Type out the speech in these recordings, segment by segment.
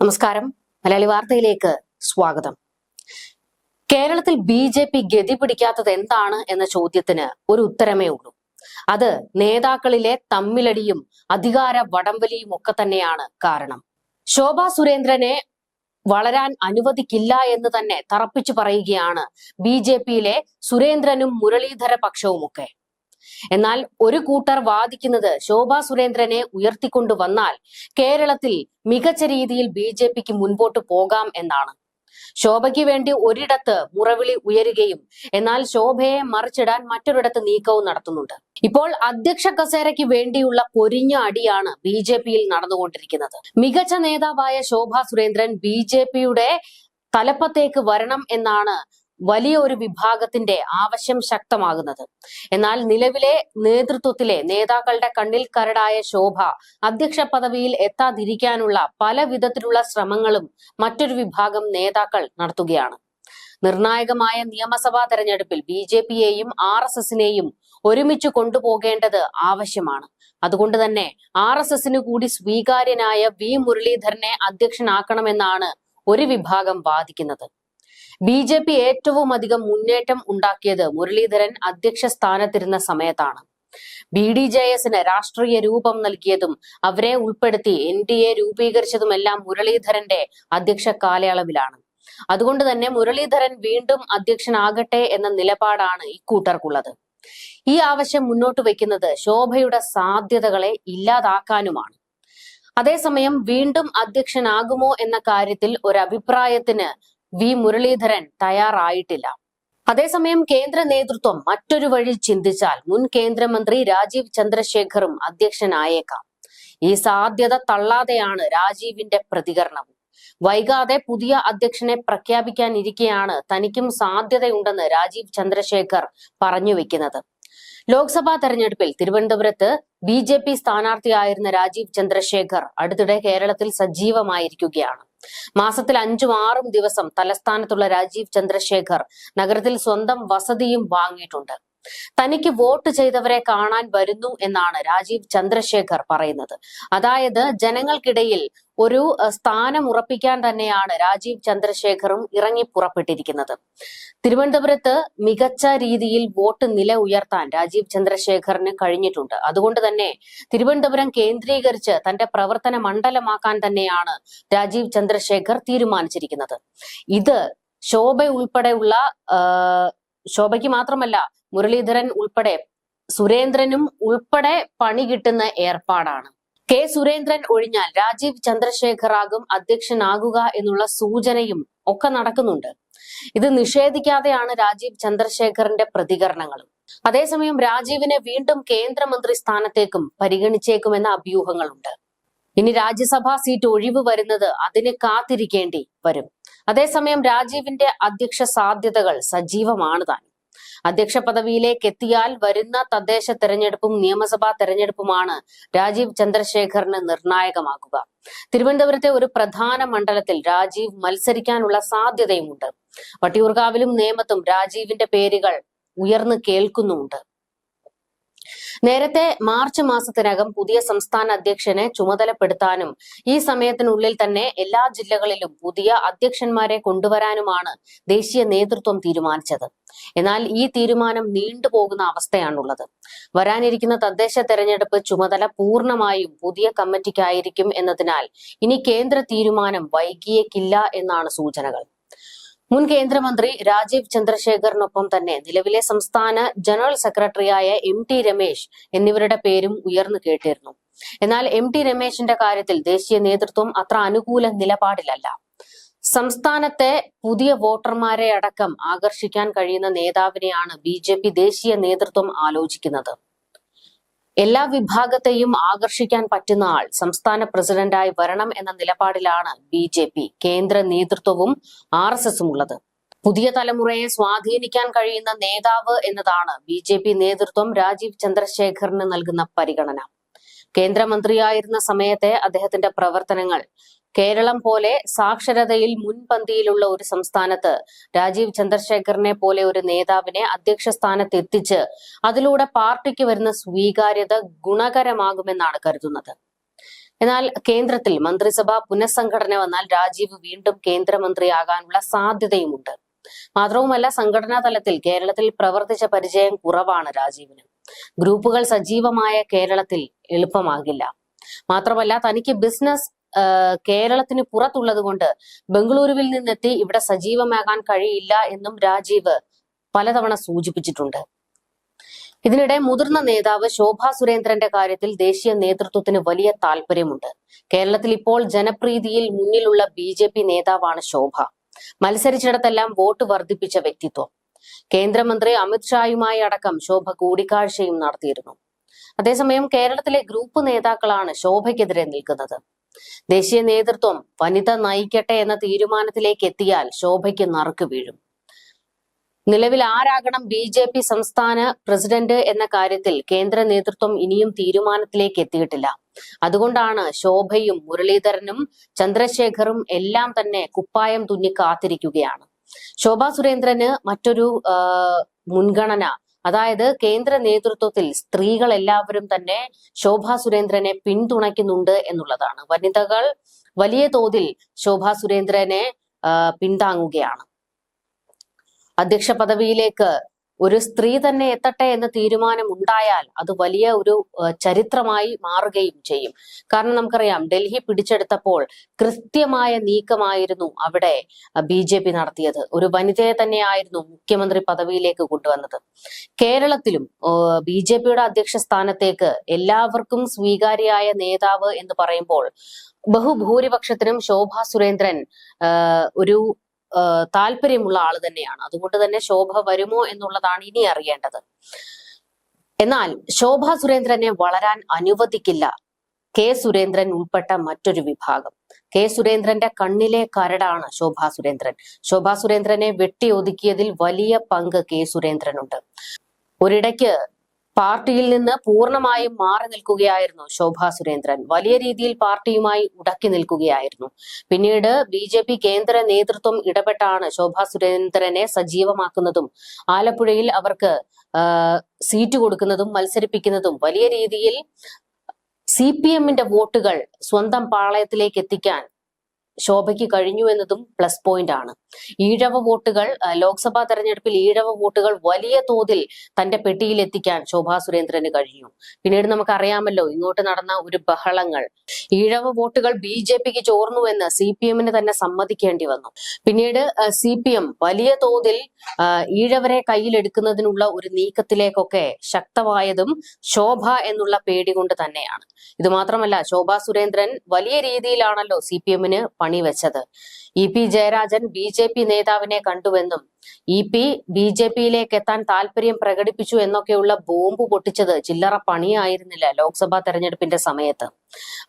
നമസ്കാരം. മലയാളി വാർത്തയിലേക്ക് സ്വാഗതം. കേരളത്തിൽ ബി ജെ പി ഗതി പിടിക്കാത്തത് എന്താണ് എന്ന ചോദ്യത്തിന് ഒരു ഉത്തരമേ ഉള്ളൂ. അത് നേതാക്കളിലെ തമ്മിലടിയും അധികാര വടംവലിയും ഒക്കെ തന്നെയാണ് കാരണം. ശോഭാ സുരേന്ദ്രനെ വളരാൻ അനുവദിക്കില്ല എന്ന് തന്നെ തറപ്പിച്ചു പറയുകയാണ് ബി ജെ പിയിലെ സുരേന്ദ്രനും മുരളീധര പക്ഷവുമൊക്കെ. എന്നാൽ ഒരു കൂട്ടർ വാദിക്കുന്നത് ശോഭാ സുരേന്ദ്രനെ ഉയർത്തിക്കൊണ്ടു വന്നാൽ കേരളത്തിൽ മികച്ച രീതിയിൽ ബി ജെ പിക്ക് മുൻപോട്ട് പോകാം എന്നാണ്. ശോഭയ്ക്ക് വേണ്ടി ഒരിടത്ത് മുറവിളി ഉയരുകയും എന്നാൽ ശോഭയെ മറിച്ചിടാൻ മറ്റൊരിടത്ത് നീക്കവും നടത്തുന്നുണ്ട്. ഇപ്പോൾ അധ്യക്ഷ കസേരയ്ക്ക് വേണ്ടിയുള്ള പൊരിഞ്ഞ അടിയാണ് ബി ജെ പിയിൽ നടന്നുകൊണ്ടിരിക്കുന്നത്. മികച്ച നേതാവായ ശോഭാ സുരേന്ദ്രൻ ബി ജെ പിയുടെ തലപ്പത്തേക്ക് വരണം എന്നാണ് വലിയ ഒരു വിഭാഗത്തിന്റെ ആവശ്യം ശക്തമാകുന്നത്. എന്നാൽ നിലവിലെ നേതൃത്വത്തിലെ നേതാക്കളുടെ കണ്ണിൽ കരടായ ശോഭ അധ്യക്ഷ പദവിയിൽ എത്താതിരിക്കാനുള്ള പല വിധത്തിലുള്ള ശ്രമങ്ങളും മറ്റൊരു വിഭാഗം നേതാക്കൾ നടത്തുകയാണ്. നിർണായകമായ നിയമസഭാ തെരഞ്ഞെടുപ്പിൽ ബി ജെ പിയെയും ആർ എസ് എസിനെയും ഒരുമിച്ച് കൊണ്ടുപോകേണ്ടത് ആവശ്യമാണ്. അതുകൊണ്ട് തന്നെ ആർ എസ് എസിന് കൂടി സ്വീകാര്യനായ വി മുരളീധരനെ അധ്യക്ഷനാക്കണമെന്നാണ് ഒരു വിഭാഗം വാദിക്കുന്നത്. ബി ജെ പി ഏറ്റവും അധികം മുന്നേറ്റം ഉണ്ടാക്കിയത് മുരളീധരൻ അധ്യക്ഷ സ്ഥാനത്തിരുന്ന സമയത്താണ്. ബി ഡി ജെ എസിന് രാഷ്ട്രീയ രൂപം നൽകിയതും അവരെ ഉൾപ്പെടുത്തി എൻ ഡി എ രൂപീകരിച്ചതുമെല്ലാം മുരളീധരന്റെ അധ്യക്ഷ കാലയളവിലാണ്. അതുകൊണ്ട് തന്നെ മുരളീധരൻ വീണ്ടും അധ്യക്ഷനാകട്ടെ എന്ന നിലപാടാണ് ഇക്കൂട്ടർക്കുള്ളത് ഈ ആവശ്യം മുന്നോട്ട് വെക്കുന്നത് ശോഭയുടെ സാധ്യതകളെ ഇല്ലാതാക്കാനുമാണ്. അതേസമയം വീണ്ടും അധ്യക്ഷനാകുമോ എന്ന കാര്യത്തിൽ ഒരു അഭിപ്രായത്തിന് വി മുരളീധരൻ തയ്യാറായിട്ടില്ല. അതേസമയം കേന്ദ്ര നേതൃത്വം മറ്റൊരു വഴി ചിന്തിച്ചാൽ മുൻ കേന്ദ്രമന്ത്രി രാജീവ് ചന്ദ്രശേഖറും അധ്യക്ഷനായേക്കാം. ഈ സാധ്യത തള്ളാതെയാണ് രാജീവിന്റെ പ്രതികരണവും വൈകാതെ പുതിയ അധ്യക്ഷനെ പ്രഖ്യാപിക്കാനിരിക്കെയാണ് തനിക്കും സാധ്യതയുണ്ടെന്ന് രാജീവ് ചന്ദ്രശേഖർ പറഞ്ഞു വെക്കുന്നത്. ലോക്സഭാ തെരഞ്ഞെടുപ്പിൽ തിരുവനന്തപുരത്ത് ബി ജെ പി സ്ഥാനാർത്ഥിയായിരുന്ന രാജീവ് ചന്ദ്രശേഖർ അടുത്തിടെ കേരളത്തിൽ സജീവമായിരിക്കുകയാണ്. മാസത്തിൽ അഞ്ചും ആറും ദിവസം തലസ്ഥാനത്തുള്ള രാജീവ് ചന്ദ്രശേഖർ നഗരത്തിൽ സ്വന്തം വസതിയും വാങ്ങിയിട്ടുണ്ട്. തനിക്ക് വോട്ട് ചെയ്തവരെ കാണാൻ വരുന്നു എന്നാണ് രാജീവ് ചന്ദ്രശേഖർ പറയുന്നത്. അതായത് ജനങ്ങൾക്കിടയിൽ ഒരു സ്ഥാനം ഉറപ്പിക്കാൻ തന്നെയാണ് രാജീവ് ചന്ദ്രശേഖറും ഇറങ്ങി പുറപ്പെട്ടിരിക്കുന്നത്. തിരുവനന്തപുരത്ത് മികച്ച രീതിയിൽ വോട്ട് നില ഉയർത്താൻ രാജീവ് ചന്ദ്രശേഖറിന് കഴിഞ്ഞിട്ടുണ്ട്. അതുകൊണ്ട് തന്നെ തിരുവനന്തപുരം കേന്ദ്രീകരിച്ച് തന്റെ പ്രവർത്തന മണ്ഡലമാക്കാൻ തന്നെയാണ് രാജീവ് ചന്ദ്രശേഖർ തീരുമാനിച്ചിരിക്കുന്നത്. ഇത് ശോഭ ഉൾപ്പെടെയുള്ള ശോഭയ്ക്ക് മാത്രമല്ല മുരളീധരൻ ഉൾപ്പെടെ സുരേന്ദ്രനും ഉൾപ്പെടെ പണി കിട്ടുന്ന ഏർപ്പാടാണ്. കെ സുരേന്ദ്രൻ ഒഴിഞ്ഞാൽ രാജീവ് ചന്ദ്രശേഖർ ആകും അധ്യക്ഷനാകുക എന്നുള്ള സൂചനയും ഒക്കെ നടക്കുന്നുണ്ട്. ഇത് നിഷേധിക്കാതെയാണ് രാജീവ് ചന്ദ്രശേഖറിന്റെ പ്രതികരണങ്ങളും. അതേസമയം രാജീവിനെ വീണ്ടും കേന്ദ്രമന്ത്രി സ്ഥാനത്തേക്കും പരിഗണിച്ചേക്കുമെന്ന അഭ്യൂഹങ്ങളുണ്ട്. ഇനി രാജ്യസഭാ സീറ്റ് ഒഴിവ് വരുന്നത് അതിന് കാത്തിരിക്കേണ്ടി വരും. അതേസമയം രാജീവിന്റെ അധ്യക്ഷ സാധ്യതകൾ സജീവമാണ് താൻ അധ്യക്ഷ പദവിയിലേക്ക് എത്തിയാൽ വരുന്ന തദ്ദേശ തെരഞ്ഞെടുപ്പും നിയമസഭാ തെരഞ്ഞെടുപ്പുമാണ് രാജീവ് ചന്ദ്രശേഖറിന് നിർണായകമാകുക. തിരുവനന്തപുരത്തെ ഒരു പ്രധാന മണ്ഡലത്തിൽ രാജീവ് മത്സരിക്കാനുള്ള സാധ്യതയുമുണ്ട്. വട്ടിയൂർക്കാവിലും നേമത്തും രാജീവിന്റെ പേരുകൾ ഉയർന്നു കേൾക്കുന്നുമുണ്ട്. നേരത്തെ മാർച്ച് മാസത്തിനകം പുതിയ സംസ്ഥാന അധ്യക്ഷനെ ചുമതലപ്പെടുത്താനും ഈ സമയത്തിനുള്ളിൽ തന്നെ എല്ലാ ജില്ലകളിലും പുതിയ അധ്യക്ഷന്മാരെ കൊണ്ടുവരാനുമാണ് ദേശീയ നേതൃത്വം തീരുമാനിച്ചത്. എന്നാൽ ഈ തീരുമാനം നീണ്ടുപോകുന്ന അവസ്ഥയാണുള്ളത്. വരാനിരിക്കുന്ന തദ്ദേശ തെരഞ്ഞെടുപ്പ് ചുമതല പൂർണമായും പുതിയ കമ്മിറ്റിക്കായിരിക്കും എന്നതിനാൽ ഇനി കേന്ദ്ര തീരുമാനം വൈകിയേക്കില്ല എന്നാണ് സൂചനകൾ. മുൻ കേന്ദ്രമന്ത്രി രാജീവ് ചന്ദ്രശേഖറിനൊപ്പം തന്നെ നിലവിലെ സംസ്ഥാന ജനറൽ സെക്രട്ടറിയായ എം ടി രമേശ് എന്നിവരുടെ പേരും ഉയർന്നു കേട്ടിരുന്നു. എന്നാൽ എം ടി രമേശിന്റെ കാര്യത്തിൽ ദേശീയ നേതൃത്വം അത്ര അനുകൂല നിലപാടിലല്ല. സംസ്ഥാനത്തെ പുതിയ വോട്ടർമാരെ അടക്കം ആകർഷിക്കാൻ കഴിയുന്ന നേതാവിനെയാണ് ബി ദേശീയ നേതൃത്വം ആലോചിക്കുന്നത്. എല്ലാ വിഭാഗത്തെയും ആകർഷിക്കാൻ പറ്റുന്ന ആൾ സംസ്ഥാന പ്രസിഡന്റായി വരണം എന്ന നിലപാടിലാണ് ബി ജെ പി. കേന്ദ്ര നേതൃത്വവും ആർ എസ് എസും ഉള്ളത് പുതിയ തലമുറയെ സ്വാധീനിക്കാൻ കഴിയുന്ന നേതാവ് എന്നതാണ് ബി ജെ പി നേതൃത്വം രാജീവ് ചന്ദ്രശേഖറിന് നൽകുന്ന പരിഗണന. കേന്ദ്രമന്ത്രിയായിരുന്ന സമയത്തെ അദ്ദേഹത്തിന്റെ പ്രവർത്തനങ്ങൾ കേരളം പോലെ സാക്ഷരതയിൽ മുൻപന്തിയിലുള്ള ഒരു സംസ്ഥാനത്ത് രാജീവ് ചന്ദ്രശേഖറിനെ പോലെ ഒരു നേതാവിനെ അധ്യക്ഷ സ്ഥാനത്ത് എത്തിച്ച് അതിലൂടെ പാർട്ടിക്ക് വരുന്ന സ്വീകാര്യത ഗുണകരമാകുമെന്നാണ് കരുതുന്നത്. എന്നാൽ കേന്ദ്രത്തിൽ മന്ത്രിസഭ പുനഃസംഘടന വന്നാൽ രാജീവ് വീണ്ടും കേന്ദ്രമന്ത്രിയാകാനുള്ള സാധ്യതയുമുണ്ട്. മാത്രവുമല്ല സംഘടനാ തലത്തിൽ കേരളത്തിൽ പ്രവർത്തിച്ച പരിചയം കുറവാണ് രാജീവിന്. ഗ്രൂപ്പുകൾ സജീവമായ കേരളത്തിൽ എളുപ്പമാകില്ല. മാത്രമല്ല തനിക്ക് ബിസിനസ് കേരളത്തിന് പുറത്തുള്ളത് കൊണ്ട് ബംഗളൂരുവിൽ നിന്നെത്തി ഇവിടെ സജീവമാകാൻ കഴിയില്ല എന്നും രാജീവ് പലതവണ സൂചിപ്പിച്ചിട്ടുണ്ട്. ഇതിനിടെ മുതിർന്ന നേതാവ് ശോഭാ സുരേന്ദ്രന്റെ കാര്യത്തിൽ ദേശീയ നേതൃത്വത്തിന് വലിയ താല്പര്യമുണ്ട് കേരളത്തിൽ ഇപ്പോൾ ജനപ്രീതിയിൽ മുന്നിലുള്ള ബി ജെ പി നേതാവാണ് ശോഭ. മത്സരിച്ചിടത്തെല്ലാം വോട്ട് വർദ്ധിപ്പിച്ച വ്യക്തിത്വം. കേന്ദ്രമന്ത്രി അമിത്ഷായുമായി അടക്കം ശോഭ കൂടിക്കാഴ്ചയും നടത്തിയിരുന്നു. അതേസമയം കേരളത്തിലെ ഗ്രൂപ്പ് നേതാക്കളാണ് ശോഭയ്ക്കെതിരെ നിൽക്കുന്നത്. ദേശീയ നേതൃത്വം വനിത നയിക്കട്ടെ എന്ന തീരുമാനത്തിലേക്ക് എത്തിയാൽ ശോഭയ്ക്ക് നറുക്ക് വീഴും. നിലവിൽ ആരാകണം ബി ജെ പി സംസ്ഥാന പ്രസിഡന്റ് എന്ന കാര്യത്തിൽ കേന്ദ്ര നേതൃത്വം ഇനിയും തീരുമാനത്തിലേക്ക് എത്തിയിട്ടില്ല. അതുകൊണ്ടാണ് ശോഭയും മുരളീധരനും ചന്ദ്രശേഖറും എല്ലാം തന്നെ കുപ്പായം തുന്നി കാത്തിരിക്കുകയാണ്. ശോഭാ സുരേന്ദ്രന് മറ്റൊരു മുൻഗണന അതായത് കേന്ദ്ര നേതൃത്വത്തിൽ സ്ത്രീകൾ എല്ലാവരും തന്നെ ശോഭാ സുരേന്ദ്രനെ പിന്തുണയ്ക്കുന്നുണ്ട് എന്നുള്ളതാണ്. വനിതകൾ വലിയ തോതിൽ ശോഭാ സുരേന്ദ്രനെ പിന്താങ്ങുകയാണ്. അധ്യക്ഷ പദവിയിലേക്ക് ഒരു സ്ത്രീ തന്നെ എത്തട്ടെ എന്ന തീരുമാനം ഉണ്ടായാൽ അത് വലിയ ഒരു ചരിത്രമായി മാറുകയും ചെയ്യും. കാരണം നമുക്കറിയാം ഡൽഹി പിടിച്ചെടുത്തപ്പോൾ കൃത്യമായ നീക്കമായിരുന്നു അവിടെ ബി ജെ പി നടത്തിയത്. ഒരു വനിതയെ തന്നെയായിരുന്നു മുഖ്യമന്ത്രി പദവിയിലേക്ക് കൊണ്ടുവന്നത്. കേരളത്തിലും ബി ജെ പിയുടെ അധ്യക്ഷ സ്ഥാനത്തേക്ക് എല്ലാവർക്കും സ്വീകാര്യായ നേതാവ് എന്ന് പറയുമ്പോൾ ബഹുഭൂരിപക്ഷത്തിനും ശോഭാ സുരേന്ദ്രൻ ഒരു താല്പര്യമുള്ള ആൾ തന്നെയാണ്. അതുകൊണ്ട് തന്നെ ശോഭ വരുമോ എന്നുള്ളതാണ് ഇനി അറിയേണ്ടത്. എന്നാൽ ശോഭ സുരേന്ദ്രനെ വളരാൻ അനുവദിക്കില്ല കെ സുരേന്ദ്രൻ ഉൾപ്പെട്ട മറ്റൊരു വിഭാഗം. കെ സുരേന്ദ്രന്റെ കണ്ണിലെ കരടാണ് ശോഭാ സുരേന്ദ്രൻ. ശോഭാ സുരേന്ദ്രനെ വെട്ടി വെട്ടിയൊതുക്കിയതിൽ വലിയ പങ്ക് കെ സുരേന്ദ്രനുണ്ട്. ഒരിടയ്ക്ക് പാർട്ടിയിൽ നിന്ന് പൂർണമായും മാറി നിൽക്കുകയായിരുന്നു ശോഭാ സുരേന്ദ്രൻ. വലിയ രീതിയിൽ പാർട്ടിയുമായി ഉടക്കി നിൽക്കുകയായിരുന്നു. പിന്നീട് ബി ജെ പി കേന്ദ്ര നേതൃത്വം ഇടപെട്ടാണ് ശോഭാ സുരേന്ദ്രനെ സജീവമാക്കുന്നതും ആലപ്പുഴയിൽ അവർക്ക് സീറ്റ് കൊടുക്കുന്നതും മത്സരിപ്പിക്കുന്നതും. വലിയ രീതിയിൽ സി പി എമ്മിന്റെ വോട്ടുകൾ സ്വന്തം പാളയത്തിലേക്ക് എത്തിക്കാൻ ശോഭയ്ക്ക് കഴിഞ്ഞു എന്നതും പ്ലസ് പോയിന്റ് ആണ്. ഈഴവ വോട്ടുകൾ ലോക്സഭാ തെരഞ്ഞെടുപ്പിൽ ഈഴവ വോട്ടുകൾ വലിയ തോതിൽ തന്റെ പെട്ടിയിൽ എത്തിക്കാൻ ശോഭാ സുരേന്ദ്രന് കഴിഞ്ഞു. പിന്നീട് നമുക്ക് അറിയാമല്ലോ ഇങ്ങോട്ട് നടന്ന ഒരു ബഹളങ്ങൾ. ഈഴവ വോട്ടുകൾ ബി ജെ പിക്ക് ചോർന്നുവെന്ന് സി പി എമ്മിന് തന്നെ സമ്മതിക്കേണ്ടി വന്നു. പിന്നീട് സി പി എം വലിയ തോതിൽ ഈഴവരെ കയ്യിലെടുക്കുന്നതിനുള്ള ഒരു നീക്കത്തിലേക്കൊക്കെ ശക്തമായതും ശോഭ എന്നുള്ള പേടി കൊണ്ട് തന്നെയാണ്. ഇത് മാത്രമല്ല ശോഭാ സുരേന്ദ്രൻ വലിയ രീതിയിലാണല്ലോ സി പി എമ്മിന് പണിവെച്ചത്. E P Jayarajan B J P നേതാവിനെ കണ്ടുവെന്നും ഇ പി ബി ജെ പിയിലേക്ക് എത്താൻ താല്പര്യം പ്രകടിപ്പിച്ചു എന്നൊക്കെയുള്ള ബോംബ് പൊട്ടിച്ചത് ചില്ലറ പണിയായിരുന്നില്ല ലോക്സഭാ തെരഞ്ഞെടുപ്പിന്റെ സമയത്ത്.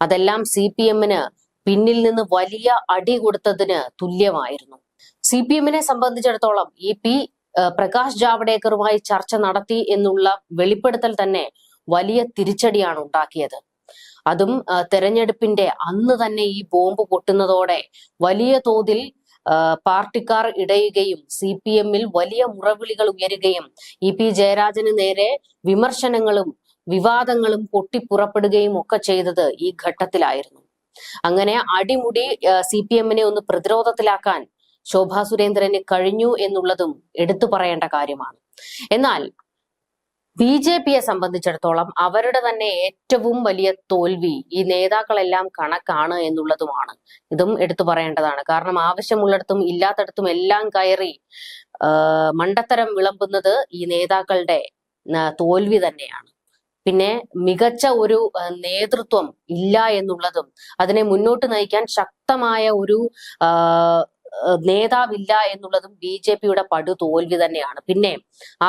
അതെല്ലാം സി പി എമ്മിന് പിന്നിൽ നിന്ന് വലിയ അടി കൊടുത്തതിന് തുല്യമായിരുന്നു. സി പി എമ്മിനെ സംബന്ധിച്ചിടത്തോളം ഇ പി പ്രകാശ് ജാവ്ഡേക്കറുമായി ചർച്ച നടത്തി എന്നുള്ള വെളിപ്പെടുത്തൽ തന്നെ വലിയ തിരിച്ചടിയാണ് ഉണ്ടാക്കിയത്. അതും തെരഞ്ഞെടുപ്പിന്റെ അന്ന് തന്നെ ഈ ബോംബ് പൊട്ടുന്നതോടെ വലിയ തോതിൽ പാർട്ടിക്കാർ ഇടയുകയും സി പി എമ്മിൽ വലിയ മുറവിളികൾ ഉയരുകയും ഇ പി ജയരാജന് നേരെ വിമർശനങ്ങളും വിവാദങ്ങളും പൊട്ടിപ്പുറപ്പെടുകയും ഒക്കെ ചെയ്തത് ഈ ഘട്ടത്തിലായിരുന്നു. അങ്ങനെ അടിമുടി സി പി എമ്മിനെ ഒന്ന് പ്രതിരോധത്തിലാക്കാൻ ശോഭാ സുരേന്ദ്രന് കഴിഞ്ഞു എന്നുള്ളതും എടുത്തു പറയേണ്ട കാര്യമാണ്. എന്നാൽ ബി ജെ പിയെ സംബന്ധിച്ചിടത്തോളം അവരുടെ തന്നെ ഏറ്റവും വലിയ തോൽവി ഈ നേതാക്കളെല്ലാം കണക്കാണ് എന്നുള്ളതുമാണ്. ഇതും എടുത്തു പറയേണ്ടതാണ്. കാരണം ആവശ്യമുള്ളിടത്തും ഇല്ലാത്തടത്തും എല്ലാം കയറി മണ്ടത്തരം വിളമ്പുന്നത് ഈ നേതാക്കളുടെ തോൽവി തന്നെയാണ്. പിന്നെ മികച്ച ഒരു നേതൃത്വം ഇല്ല എന്നുള്ളതും അതിനെ മുന്നോട്ട് നയിക്കാൻ ശക്തമായ ഒരു നേതാവില്ല എന്നുള്ളതും ബി ജെ പിയുടെ പടു തോൽവി തന്നെയാണ്. പിന്നെ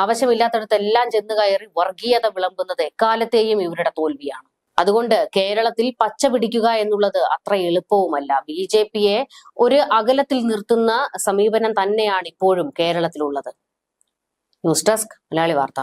ആവശ്യമില്ലാത്തടത്തെല്ലാം ചെന്ന് കയറി വർഗീയത വിളമ്പുന്നത് എക്കാലത്തെയും ഇവരുടെ തോൽവിയാണ്. അതുകൊണ്ട് കേരളത്തിൽ പച്ച പിടിക്കുക എന്നുള്ളത് അത്ര എളുപ്പവുമല്ല. ബി ജെ പിയെ ഒരു അകലത്തിൽ നിർത്തുന്ന സമീപനം തന്നെയാണ് ഇപ്പോഴും കേരളത്തിലുള്ളത്. ന്യൂസ് ഡെസ്ക് മലയാളി വാർത്ത.